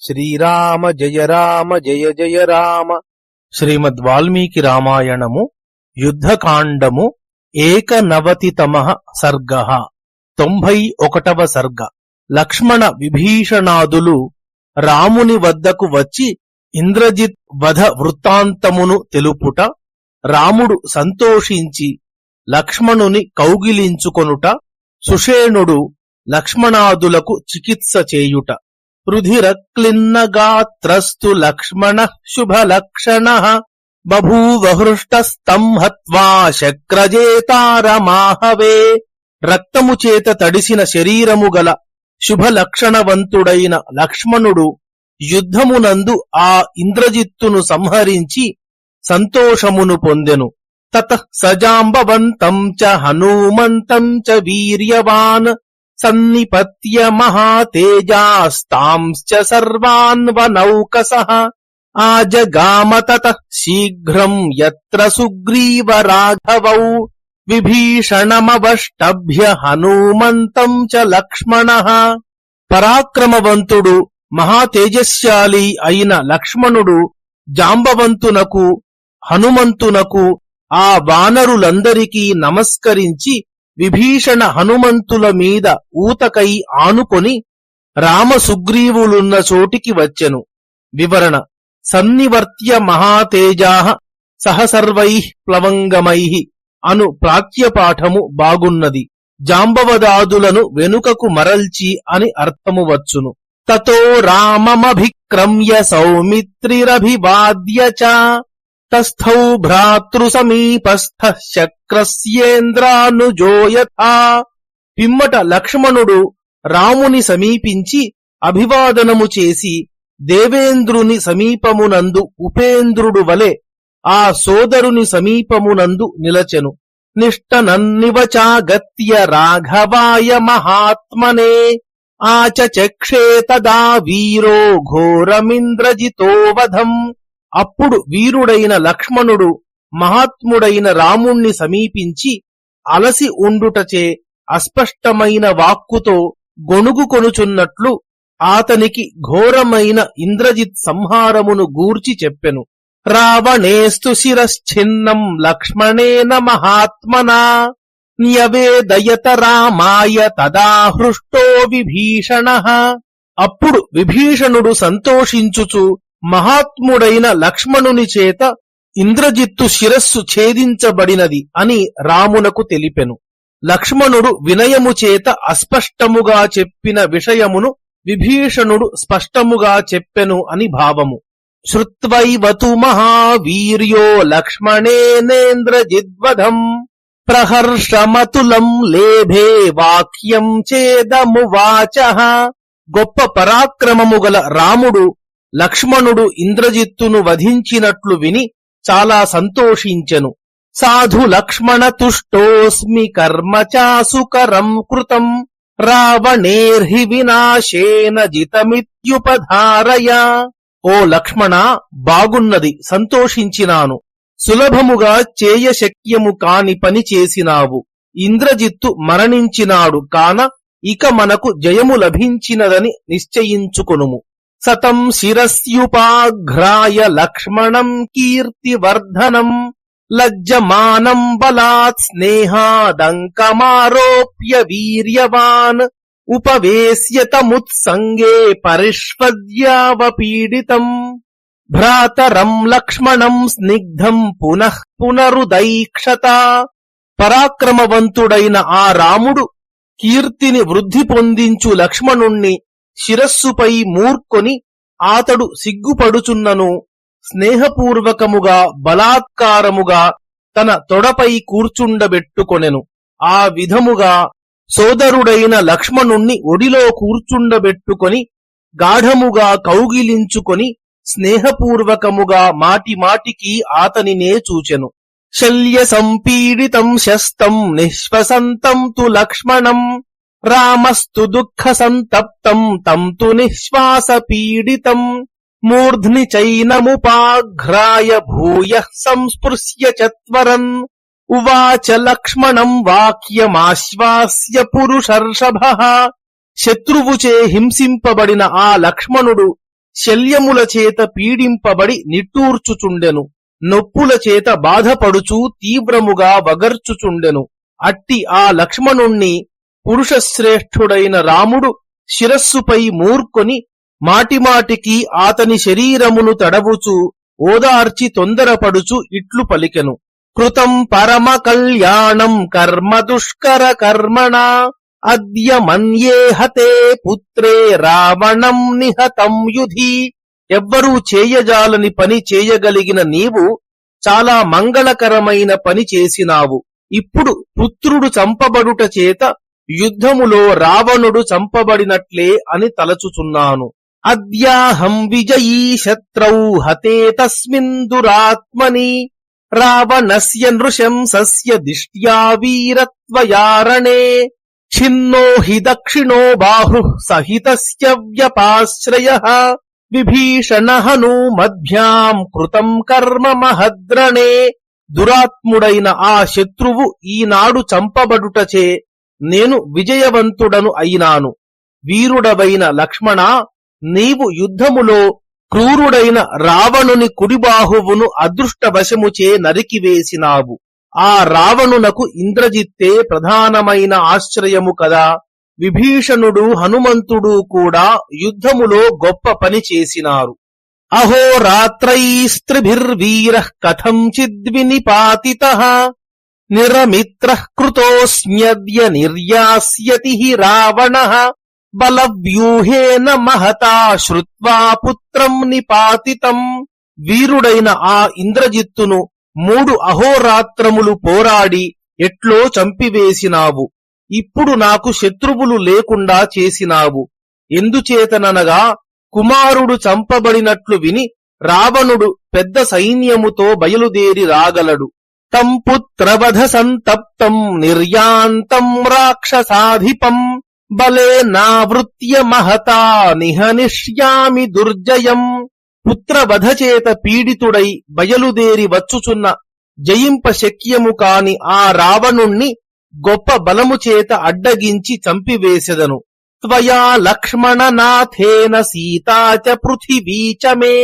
శ్రీరామ జయ రామ జయ జయ రామ. శ్రీమద్ వాల్మీకి రామాయణము యుద్ధకాండము ఏకనవతితమ సర్గ. తొంభై ఒకటవ సర్గ. లక్ష్మణ విభీషణాదులు రాముని వద్దకు వచ్చి ఇంద్రజిత్ వధ వృత్తాంతమును తెలుపుట రాముడు సంతోషించి లక్ష్మణుని కౌగిలించుకొనుట సుషేణుడు లక్ష్మణాదులకు చికిత్స చేయుట. రుధిరక్లిన్నగాత్రస్తు లక్ష్మణ శుభలక్షణ బభూవ హత్వా శక్రజేతారమాహవే రక్తము చేత తడిసిన శరీరము గల శుభలక్షణవంతుడైన లక్ష్మణుడు యుద్ధమునందు ఆ ఇంద్రజిత్తును సంహరించి సంతోషమును పొందెను. తత సజాంబవంతం చ హనుమంతం చ వీర్యవాన్ సన్నిపత్య మహాతేజాస్తాంశ్చ సర్వాన్వనౌకసః ఆజగామ తతః శీఘ్రం యత్ర సుగ్రీవ రాఘవౌ విభీషణమవష్టభ్య హనుమంతం చ లక్ష్మణః పరాక్రమవంతుడు మహాతేజస్శాలి అయిన లక్ష్మణుడు జాంబవంతునకు హనుమంతునకు ఆ వానరులందరికీ నమస్కరించి విభీషణ హనుమంతుల మీద ఊతకై ఆనుకొని రామ సుగ్రీవులున్న చోటికి వచ్చెను. వివరణ. సన్నివర్త్య మహాతేజా సహసర్వై ప్లవంగమై అను ప్రాచ్యపాఠము బాగున్నది. జాంబవదాదులను వెనుకకు మరల్చి అని అర్థము వచ్చును. తతో రామమభిక్రమ్య సౌమిత్రిరభివాద్య చ తస్థౌ భ్రాతృసమీపస్థ శక్రస్యేంద్రానుజోయథా పిమ్మట లక్ష్మణుడు రాముని సమీపించి అభివాదనము చేసి దేవేంద్రుని సమీపమునందు ఉపేంద్రుడు వలె ఆ సోదరుని సమీపమునందు నిలచెను. నిష్టనన్నివచాగత్య రాఘవాయ మహాత్మనే ఆచచక్షే తదా వీరో ఘోరమింద్రజితో వధం. అప్పుడు వీరుడైన లక్ష్మణుడు మహాత్ముడైన రాముణ్ణి సమీపించి అలసి ఉండుటచే అస్పష్టమైన వాక్కుతో గొణుగు కొనుచున్నట్లు ఆతనికి ఘోరమైన ఇంద్రజిత్ సంహారమును గూర్చి చెప్పెను. రావణేస్తు శిరశ్చిన్నం లక్ష్మణేన మహాత్మనా న్యవేదయత రామాయ తదా హృష్టో విభీషణ. అప్పుడు విభీషణుడు సంతోషించుచు మహాత్ముడైన లక్ష్మణుని చేత ఇంద్రజిత్తు శిరస్సు ఛేదించబడినది అని రామునకు తెలిపెను. లక్ష్మణుడు వినయము చేత అస్పష్టముగా చెప్పిన విషయమును విభీషణుడు స్పష్టముగా చెప్పెను అని భావము. శ్రుత్వైవతు మహావీర్యో లక్ష్మణేనేంద్రజిద్వధం ప్రహర్షమతులం లేభే వాక్యం చేదమువాచ గొప్ప పరాక్రమము గల రాముడు లక్ష్మణుడు ఇంద్రజిత్తును వధించినట్లు విని చాలా సంతోషించెను. సాధు లక్ష్మణ తుష్టోస్మి కర్మ చాసుకరం కృతం. రావణేర్హి వినాశేన జితమిత్యుపధారయ. ఓ లక్ష్మణ బాగున్నది సంతోషించినాను. సులభముగా చేయశక్యము కాని పని చేసినావు. ఇంద్రజిత్తు మరణించినాడు కాన ఇక మనకు జయము లభించినదని నిశ్చయించుకొనుము. సతం శిరస్యుపాఘ్రాయ లక్ష్మణం కీర్తివర్ధనం లజ్జమానం బలాత్ స్నేహాదంకమారోప్య వీర్యవాన్ ఉపవేశ్యతముత్సంగే పరిష్వద్యావపీడితం. భ్రాతరం లక్ష్మణం స్నిగ్ధం పునః పునరుదైక్షత. పరాక్రమవంతుడైన ఆ రాముడు కీర్తిని వృద్ధి పొందించు లక్ష్మణుణ్ణి శిరస్సుపై మూర్కొని ఆతడు సిగ్గుపడుచున్నను స్నేహపూర్వకముగా బలాత్కారముగా తన తొడపై కూర్చుండబెట్టుకొనెను. ఆ విధముగా సోదరుడైన లక్ష్మణుణ్ణి ఒడిలో కూర్చుండబెట్టుకొని గాఢముగా కౌగిలించుకొని స్నేహపూర్వకముగా మాటి మాటికి ఆతనినే చూచెను. శల్య సంపీడితం శస్తం నిశ్వసంతం తు లక్ష్మణం రామస్తు దుఃఖ సంతప్తం తం తు నిశ్వాస పీడితం. మూర్ధ్ని చైనముపాఘ్రాయ భూయ సంస్పృశ్య చత్వరన్ ఉవాచ లక్ష్మణం వాక్యమాశ్వాస్య పురుషర్షభ. శత్రువుచే హింసింపబడిన ఆ లక్ష్మణుడు శల్యముల చేత పీడింపబడి నిట్టూర్చుచుండెను. నొప్పుల చేత బాధపడుచూ తీవ్రముగా వగర్చుచుండెను. అట్టి ఆ లక్ష్మణుణ్ణి పురుషశ్రేష్ఠుడైన రాముడు శిరస్సుపై మూర్కొని మాటిమాటికి ఆతని శరీరమును తడవుచు ఓదార్చి తొందరపడుచు ఇట్లు పలికెను. కృతం పరమ కళ్యాణం కర్మ దుష్కర కర్మణ అద్య మన్యే హతే పుత్రే రావణం నిహతం యుధి. ఎవ్వరూ చేయజాలని పని చేయగలిగిన నీవు చాలా మంగళకరమైన పని చేసినావు. ఇప్పుడు పుత్రుడు చంపబడుట చేత యుద్ధములో రావణుడు చంపబడినట్లే అని తలచుచున్నాను. అద్యాహం విజయీ శత్రౌ హతే తస్మిన్ దురాత్మని రావణస్య నృశంసస్య దిష్ట్యా వీరత్వయారణే ఛిన్నో హి దక్షిణో బాహు సహితస్య వ్యపాశ్రయ విభీషణ మధ్యాం కృతం కర్మ మహద్రణే. దురాత్ముడైన ఆ శత్రువు ఈనాడు చంపబడుటచే నేను విజయవంతుడను అయినాను. వీరుడవైన లక్ష్మణ నీవు యుద్ధములో క్రూరుడైన రావణుని కుడిబాహువును అదృష్టవశముచే నరికివేసినావు. ఆ రావణునకు ఇంద్రజిత్తే ప్రధానమైన ఆశ్రయము కదా. విభీషణుడు హనుమంతుడు కూడా యుద్ధములో గొప్ప పని చేసినారు. అహోరాత్రైస్త్రిభిర్వీర కథంచిద్వినిపాతిత. నిరమిత్ర కృతోస్మ్యద్య నిర్యాస్యతి హి రావణ బలవ్యూహేన మహతా శ్రుత్వా పుత్రం నిపాతితం వీరుడైన ఆ ఇంద్రజిత్తును మూడు అహోరాత్రములు పోరాడి ఎట్లో చంపివేసినావు। ఇప్పుడు నాకు శత్రువులు లేకుండా చేసినావు। ఎందుచేతననగా కుమారుడు చంపబడినట్లు విని రావణుడు పెద్ద సైన్యముతో బయలుదేరి రాగలడు। తం పుత్రవధ సంతప్తం నిర్యాంతం రాక్షసాధిపం బలే నావృత్య మహతా నిహనిష్యామి దుర్జయం. పుత్రవధ చేత పీడితుడై బయలుదేరి వచ్చుచున్న జయింప శక్యము కాని ఆ రావణుణ్ణి గొప్ప బలము చేత అడ్డగించి చంపివేసెదను. త్వయా లక్ష్మణనాథేన సీతా చ పృథివీ చ మే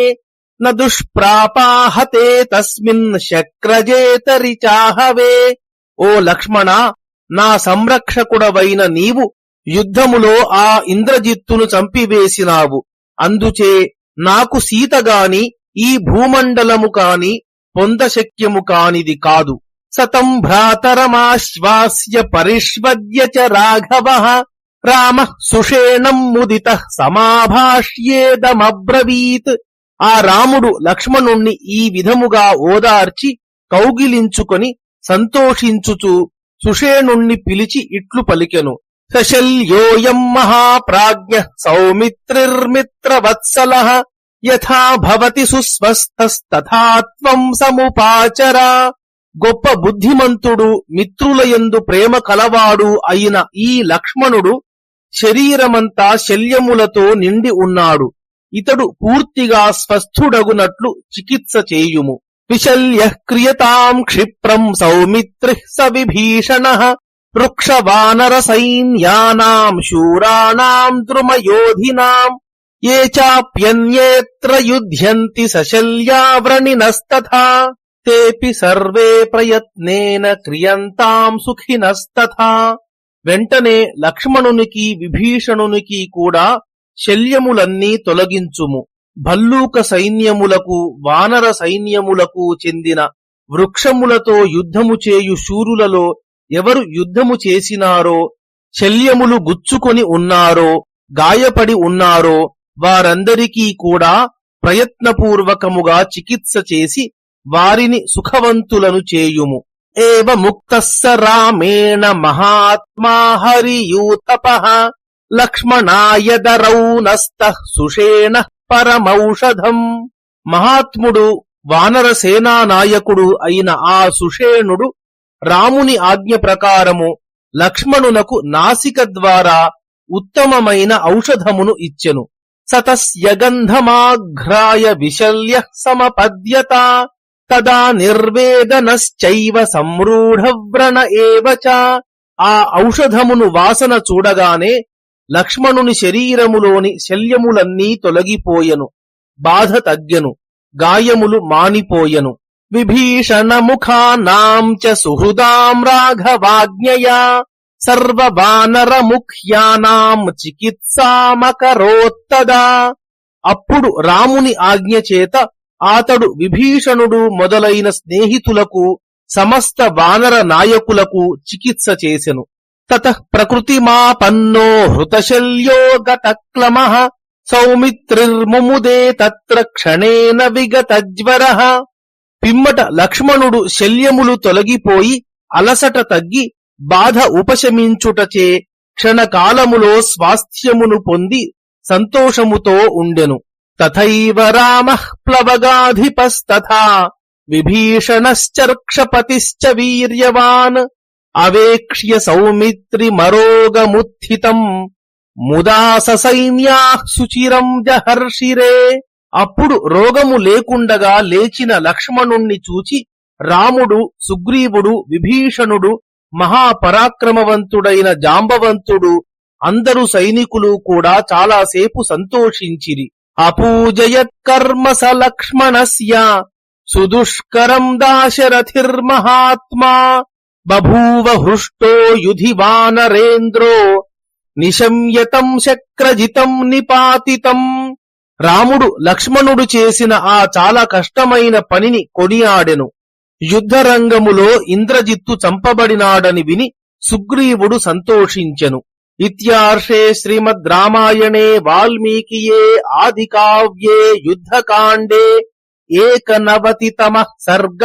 న దుష్ప్రాపాహతే తస్మిన్ శక్రజేతరి చాహవే ఓ లక్ష్మణ నా సంరక్షకుడవైన నీవు యుద్ధములో ఆ ఇంద్రజిత్తును చంపివేసినావు. అందుచే నాకు సీతగాని ఈ భూమండలము కాని పొందశక్యము కానిది కాదు. సతం భ్రాతరమాశ్వాస్య పరిష్వద్య చ రాఘవ. రామ సుషేణం ముదిత సమాభాష్యేదమబ్రవీత్. ఆ రాముడు లక్ష్మణుణ్ణి ఈ విధముగా ఓదార్చి కౌగిలించుకొని సంతోషించుచు సుషేణుణ్ణి పిలిచి ఇట్లు పలికెను. సశల్యోయం మహాప్రాజ్ఞ సౌమిత్రిర్మిత్రవత్సల యథా భవతి సుస్వస్థస్తథాత్వం సముపాచరా. గొప్ప బుద్ధిమంతుడు మిత్రులయందు ప్రేమ కలవాడు అయిన ఈ లక్ష్మణుడు శరీరమంతా శల్యములతో నిండి ఉన్నాడు. ఇతడు పూర్తిగా స్వస్థుడగునట్లు చికిత్స చేయుము. విశల్య క్రియతాం క్షిప్రం సౌమిత్రి స విభీషణ వృక్షవానర సైన్యానాం శూరాణాం ద్రుమయోధినాం ఏ చాప్యన్యేత్ర యుధ్యంతి సశల్యావ్రణినస్తథా తేపి సర్వే ప్రయత్నేన క్రియంతాం సుఖినస్తథా. వెంటనే లక్ష్మణునికి విభీషణునికి కూడా శల్యములన్నీ తొలగించుము. భల్లూక సైన్యములకు వానర సైన్యములకు చెందిన వృక్షములతో యుద్ధము చేయు శూరులలో ఎవరు యుద్ధము చేసినారో శల్యములు గుచ్చుకొని ఉన్నారో గాయపడి ఉన్నారో వారందరికీ కూడా ప్రయత్నపూర్వకముగా చికిత్స చేసి వారిని సుఖవంతులను చేయుము. ఏవ ముక్త రామేణ మహాత్మా హరియూతప లక్ష్మణాయ దరౌ సుషేణ పరమౌషధం. మహాత్ముడు వానర సేనా నాయకుడు అయిన ఆ సుషేణుడు రాముని ఆజ్ఞ ప్రకారము లక్ష్మణునకు నాసిక ద్వారా ఉత్తమమైన ఔషధమును ఇచ్చెను. సతస్యగంధమాఘ్రాయ విశల్య సమపద్యత తదా నిర్వేదనశ్చైవ సంరూఢవ్రణ ఏవచ ఆ ఔషధమును వాసన చూడగానే లక్ష్మణుని శరీరములోని శల్యములన్నీ తొలగిపోయెను బాధ తగ్గెను గాయములు మానిపోయెను. విభీషణముఖానాం చ సుహృదాం రాఘవాజ్ఞయా సర్వవానర ముఖ్యానాం చికిత్సామకరోత్తదా. అప్పుడు రాముని ఆజ్ఞ చేత అతడు విభీషణుడు మొదలైన స్నేహితులకు సమస్త వానర నాయకులకు చికిత్స చేసెను. తత ప్రకృతిమాపన్నో హృతశల్యో గతక్లమ సౌమిత్రిర్ముముదే తత్ర క్షణేన విగతజ్వర పిమ్మట లక్ష్మణుడు శల్యములు తొలగిపోయి అలసట తగ్గి బాధ ఉపశమించుటచే క్షణకాలములో స్వాస్థ్యమును పొంది సంతోషముతో ఉండెను. తథైవ రామ ప్లవగాధిపస్తథా విభీషణశ్చర్క్షపతిశ్చ వీర్యవాన్। అవేక్ష్య సౌమిత్రి మరోగముత్థితం ముదా సైన్యా సుచిరం జహర్షిరే అప్పుడు రోగము లేకుండగా లేచిన లక్ష్మణుణ్ణి చూచి రాముడు సుగ్రీవుడు విభీషణుడు మహాపరాక్రమవంతుడైన జాంబవంతుడు అందరు సైనికులు కూడా చాలాసేపు సంతోషించిరి. అపూజయత్కర్మ స లక్ష్మణస్య సుదుష్కరం దాశరథిర్మహాత్మా బభూవ హృష్టో యుధి వానరేంద్రో నిశంయతం శక్రజితం నిపాతితం. రాముడు లక్ష్మణుడు చేసిన ఆ చాలా కష్టమైన పనిని కొనియాడెను. యుద్ధరంగములో ఇంద్రజిత్తు చంపబడినాడని విని సుగ్రీవుడు సంతోషించెను. ఇత్యార్షే శ్రీమద్ రామాయణే వాల్మీకియే ఆది కావ్యే యుద్ధకాండే ఏకనవతితమ సర్గ.